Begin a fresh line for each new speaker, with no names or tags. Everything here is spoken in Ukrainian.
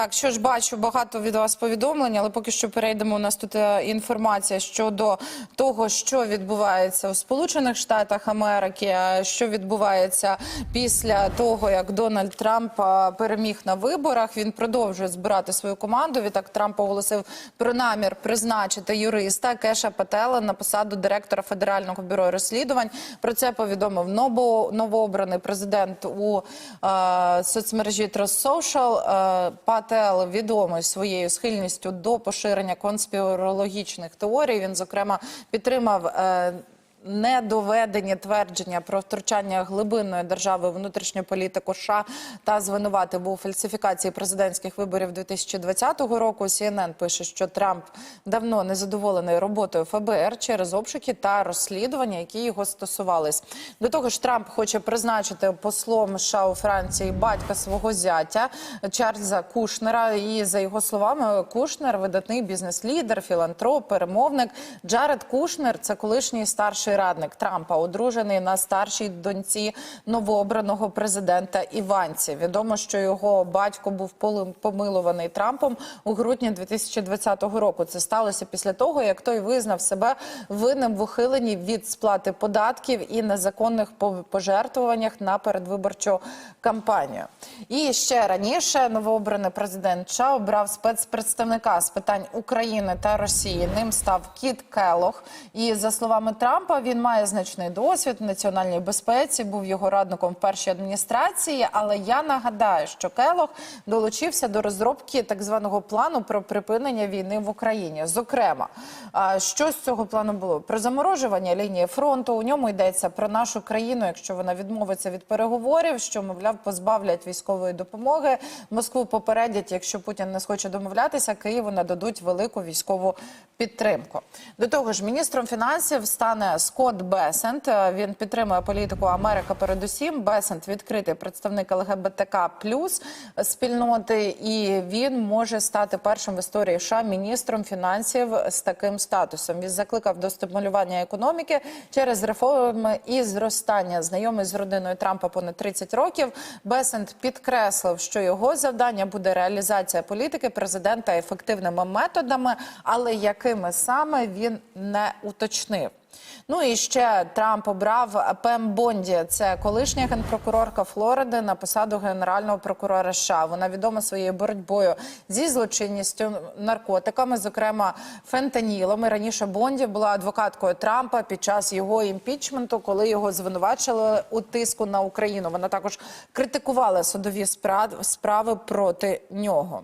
Так, що ж бачу, багато від вас повідомлень, але поки що перейдемо. У нас тут е, інформація щодо того, що відбувається у Сполучених Штатах Америки, е, що відбувається після того, як Дональд Трамп е, переміг на виборах. Він продовжує збирати свою команду. Відтак Трамп оголосив про намір призначити юриста Кеша Патела на посаду директора Федерального бюро розслідувань. Про це повідомив ново- новообраний президент у соцмережі Trust Social. Е, Пател відомий своєю схильністю до поширення конспірологічних теорій. Він, зокрема, підтримав. Е, Недоведені твердження про втручання глибинної держави у внутрішню політику США та звинуватив у фальсифікації президентських виборів 2020 року. CNN пише, що Трамп давно незадоволений роботою ФБР через обшуки та розслідування, які його стосувались. До того ж, Трамп хоче призначити послом США у Франції батька свого зятя Чарльза Кушнера. І за його словами, Кушнер видатний бізнес-лідер, філантроп, перемовник. Джаред Кушнер це колишній старший радник Трампа, одружений на старшій доньці новообраного президента Іванці. Відомо, що його батько був помилуваний Трампом у грудні 2020 року. Це сталося після того, як той визнав себе винним в ухиленні від сплати податків і незаконних по- пожертвуваннях на передвиборчу кампанію. І ще раніше новообраний президент США обрав спецпредставника з питань України та Росії. Ним став Кіт Келох. І за словами Трампа, він має значний досвід в національній безпеці. Був його радником в першій адміністрації. Але я нагадаю, що Келох долучився до розробки так званого плану про припинення війни в Україні. Зокрема, що з цього плану було? Про заморожування лінії фронту. У ньому йдеться про нашу країну, якщо вона відмовиться від переговорів, що мовляв позбавлять військової допомоги. Москву попередять, якщо Путін не схоче домовлятися, Києву нададуть велику військову підтримку. До того ж, міністром фінансів стане Скотт Бесент. Е, Він підтримує політику Америка. Передусім, Бесент відкритий представник ЛГБТК плюс спільноти, і він може стати першим в історії США міністром фінансів з таким статусом. Він закликав до стимулювання економіки через реформи і зростання. Знайомий з родиною Трампа понад 30 років. Бесент підкреслив, що його завдання буде реалізація політики президента ефективними методами, але якими саме він не уточнив. Ну і ще Трамп обрав Пем Бонді. Це колишня генпрокурорка Флориди на посаду генерального прокурора США. Вона відома своєю боротьбою зі злочинністю наркотиками, зокрема фентанілом. І раніше Бонді була адвокаткою Трампа під час його імпічменту, коли його звинувачили у тиску на Україну. Вона також критикувала судові справ- справи проти нього.